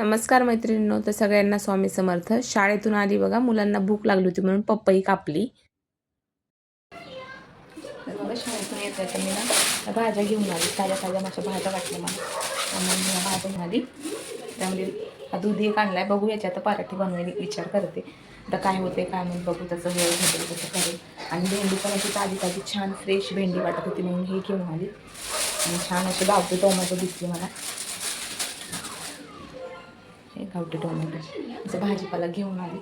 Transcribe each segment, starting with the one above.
नमस्कार मैत्रिणींनो तर सगळ्यांना स्वामी समर्थ. शाळेतून आली बघा मुलांना भूक लागली होती म्हणून पप्पई कापली. बघा शाळेतून येत तर मी ना. भाज्या घेऊन आली. ताज्या ताज्या माझ्या भाज्या वाटल्या मला. त्यामुळे मी भाज्या घेऊन आली. त्यामुळे हा दूध एक आणलाय. बघू याच्यात पराठी बनवायला विचार करते. आता काय होते काय म्हणून बघू त्याचं वेळ भेटेल तसं करेल. आणि भेंडी पण अशी ताजी ताजी छान फ्रेश भेंडी वाटत होती म्हणून हे घेऊन आली. आणि छान अशी गावते टोमॅटो दिसली मला. गावठी टोमॅटो असं भाजीपाला घेऊन आली.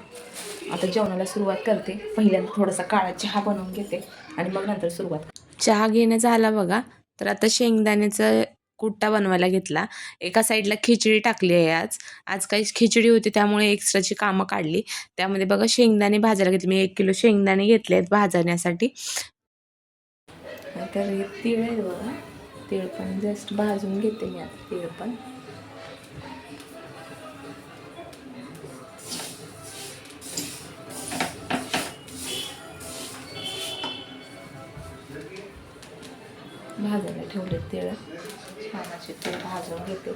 आता जेवणाला सुरुवात करते. पहिल्यांदा थोडासा काळा चहा बनवून घेते आणि मग नंतर सुरुवात चहा घेणं झाला बघा. तर आता शेंगदाण्याचं कुट्टा बनवायला घेतला. एका साईडला खिचडी टाकली आहे आज. आज काही खिचडी होती त्यामुळे एक्स्ट्राची कामं काढली. त्यामध्ये बघा शेंगदाणे भाजायला घेतले. मी एक किलो शेंगदाणे घेतले आहेत भाजण्यासाठी. तर तीळ आहे बघा. तीळ पण जस्ट भाजून घेते मी आता तीळ पण. भाजायला ठेवले तिळ. छान असे तिळ भाजून घेते.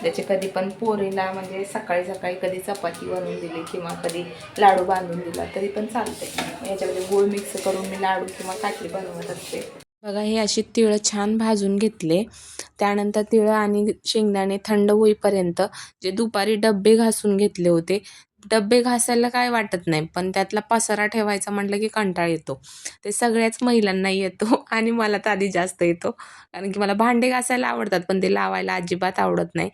त्याचे कधी पण पोरीला म्हणजे सकाळी सकाळी कधी चपाती बनवून दिली किंवा कधी लाडू बांधून दिला तरी पण चालते याच्यामध्ये गोळ मिक्स करून मी लाडू किंवा काठी बनवत असते. बघा हे अशी तिळं छान भाजून घेतले. त्यानंतर तिळं आणि शेंगदाणे थंड होईपर्यंत जे दुपारी डब्बे घासून घेतले होते डब्बे घासायला काय वाटत नाही पण त्यातला पसारा ठेवायचा म्हटलं की कंटाळ येतो. ते सगळ्याच महिलांना येतो आणि मला तर आधी जास्त येतो. कारण की मला भांडे घासायला आवडतात पण ते लावायला अजिबात आवडत नाही.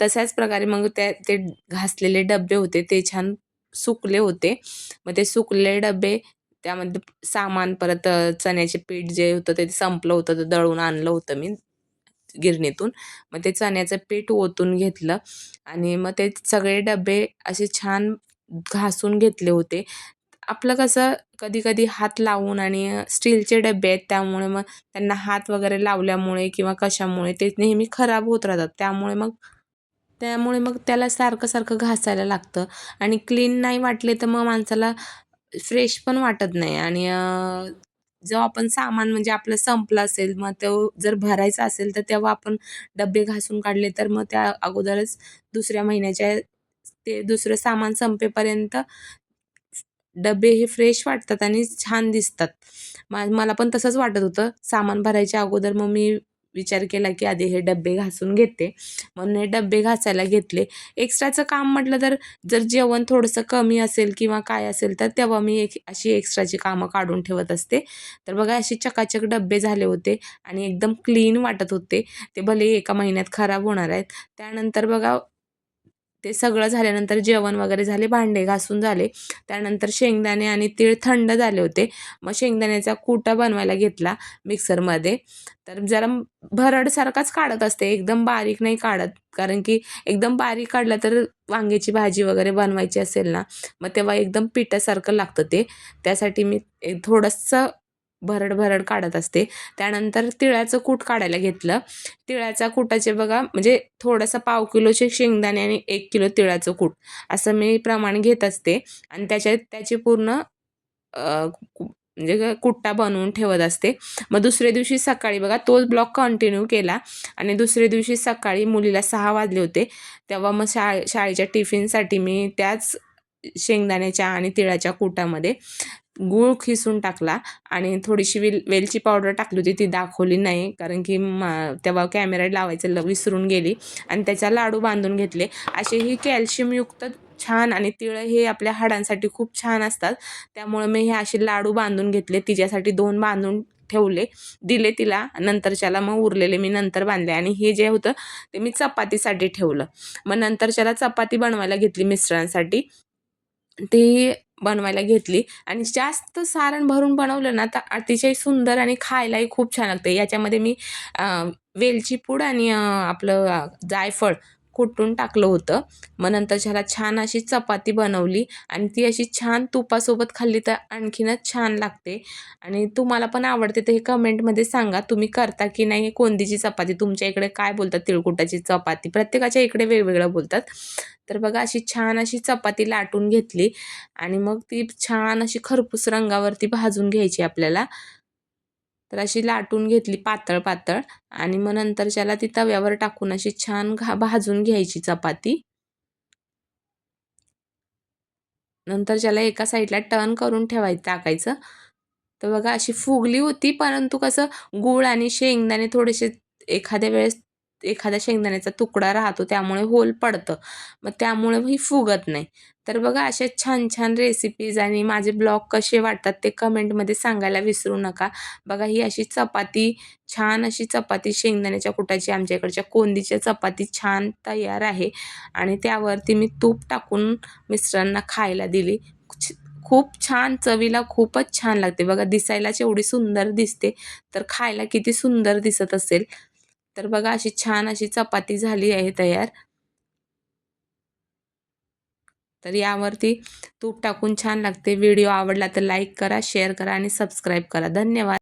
तशाच प्रकारे मग त्या ते घासलेले डबे होते ते छान सुकले होते. मग ते सुकलेले डबे त्यामध्ये सामान परत चण्याचे पीठ जे होतं ते संपलं होतं ते दळून आणलं होतं मी. गिरणीतून. मग ते चण्याचं पीठ ओतून घेतलं आणि मग ते सगळे डबे असे छान घासून घेतले होते. आपलं कसं कधी कधी हात लावून आणि स्टीलचे डबे आहेत त्यामुळे मग त्यांना हात वगैरे लावल्यामुळे किंवा कशामुळे ते नेहमी खराब होत राहतात. त्यामुळे मग त्यामुळे मग त्याला सारखं सारखं घासायला लागतं आणि क्लीन नाही वाटले तर मग माणसाला फ्रेश पण वाटत नाही. आणि जो आपण सामान म्हणजे आपलं संपलं असेल मग तो जर भरायचा असेल तर तेव्हा आपण डबे घासून काढले तर मग त्या अगोदरच दुसऱ्या महिन्याच्या ते दुसरं सामान संपेपर्यंत डबे हे फ्रेश वाटतात आणि छान दिसतात. मा मला पण तसंच वाटत होतं. सामान भरायच्या अगोदर मग मी विचार केला की आधी हे डबे घासून घेते. म्हणून हे डबे घासायला घेतले. एक्स्ट्राचं काम म्हटलं तर जर जेवण थोडंसं कमी असेल किंवा काय असेल तर तेव्हा मी एक अशी एक्स्ट्राची कामं काढून ठेवत असते. तर बघा असे चकाचक डबे झाले होते आणि एकदम क्लीन वाटत होते. ते भले एका महिन्यात खराब होणार आहेत. त्यानंतर बघा ते सगळं झाल्यानंतर जेवण वगैरे झाले भांडे घासून झाले. त्यानंतर शेंगदाणे आणि तीळ थंड झाले होते. मग शेंगदाण्याचा कुटा बनवायला घेतला मिक्सरमध्ये. तर जरा भरडसारखाच काढत असते. एकदम बारीक नाही काढत. कारण की एकदम बारीक काढलं तर वांग्याची भाजी वगैरे बनवायची असेल ना मग तेव्हा एकदम पिठासारखं लागतं ते. त्यासाठी मी थोडंसं भरड भरड काढत असते. त्यानंतर तिळाचं कूट काढायला घेतलं. तिळाच्या कुटाचे बघा म्हणजे थोडंसं पाव किलोचे शेंगदाणे आणि एक किलो तिळाचं कूट. असं मी प्रमाण घेत असते. आणि त्याच्यात त्याची पूर्ण म्हणजे कुट्टा बनवून ठेवत असते. मग दुसऱ्या दिवशी सकाळी बघा तोच ब्लॉक कंटिन्यू केला. आणि दुसऱ्या दिवशी सकाळी मुलीला सहा वाजले होते. तेव्हा मग शा शाळेच्या टिफिनसाठी मी त्याच शेंगदाण्याच्या आणि तिळाच्या कुटामध्ये गूळ खिसून टाकला आणि थोडीशी वेल वेलची पावडर टाकली होती ती दाखवली नाही. कारण की मा तेव्हा कॅमेरा लावायचं विसरून गेली आणि त्याचा लाडू बांधून घेतले. असे ही कॅल्शियमयुक्त छान आणि तिळं हे आपल्या हाडांसाठी खूप छान असतात. त्यामुळे मी हे असे लाडू बांधून घेतले. तिच्यासाठी दोन बांधून ठेवले दिले तिला. नंतरच्याला मग उरलेले मी नंतर बांधले आणि हे जे होतं ते मी चपातीसाठी ठेवलं. मग नंतरच्याला चपाती बनवायला घेतली मिस्टरांसाठी. ती बनवायला घेतली. आणि जास्त सारण भरून बनवलं ना तर अतिशय सुंदर आणि खायलाही खूप छान लागते. याच्यामध्ये मी वेलची पूड आणि आपलं जायफळ कुटून टाकलं होतं. मग नंतर ह्याला छान अशी चपाती बनवली आणि ती अशी छान तुपासोबत खाल्ली तर आणखीनच छान लागते. आणि तुम्हाला पण आवडते तर हे कमेंटमध्ये सांगा तुम्ही करता की नाही कोंदीची चपाती? तुमच्या इकडे काय बोलतात तिळकुटाची चपाती? प्रत्येकाच्या इकडे वेगवेगळं बोलतात. तर बघा अशी छान अशी चपाती लाटून घेतली आणि मग ती छान अशी खरपूस रंगावरती भाजून घ्यायची आपल्याला. तर अशी लाटून घेतली पातळ पातळ आणि मग नंतर त्याला ती तव्यावर टाकून अशी छान घा भाजून घ्यायची चपाती. नंतर त्याला एका साईडला टर्न करून ठेवायचं टाकायचं. तर बघा अशी फुगली होती परंतु कसं गूळ आणि शेंगदाणे थोडेसे एखाद्या वेळेस एखाद्या शेंगदाण्याचा तुकडा राहतो त्यामुळे होल पडतं. मग त्यामुळे ही फुगत नाही. तर बघा असे छान छान रेसिपीज आणि माझे ब्लॉग कसे वाटतात ते कमेंटमध्ये सांगायला विसरू नका. बघा ही अशी चपाती छान अशी चपाती शेंगदाण्याच्या कुटाची आमच्या इकडच्या कोंदीच्या चपाती छान तयार आहे. आणि त्यावरती मी तूप टाकून मिस्टरांना खायला दिली. खूप छान चवीला खूपच छान लागते. बघा दिसायलाच एवढी सुंदर दिसते तर खायला किती सुंदर दिसत असेल. तर बघा अशी छान अशी चपाती झाली आहे तयार. तर यावरती तूप टाकून छान लागते. व्हिडिओ आवडला तर लाईक करा शेअर करा आणि सबस्क्राईब करा. धन्यवाद.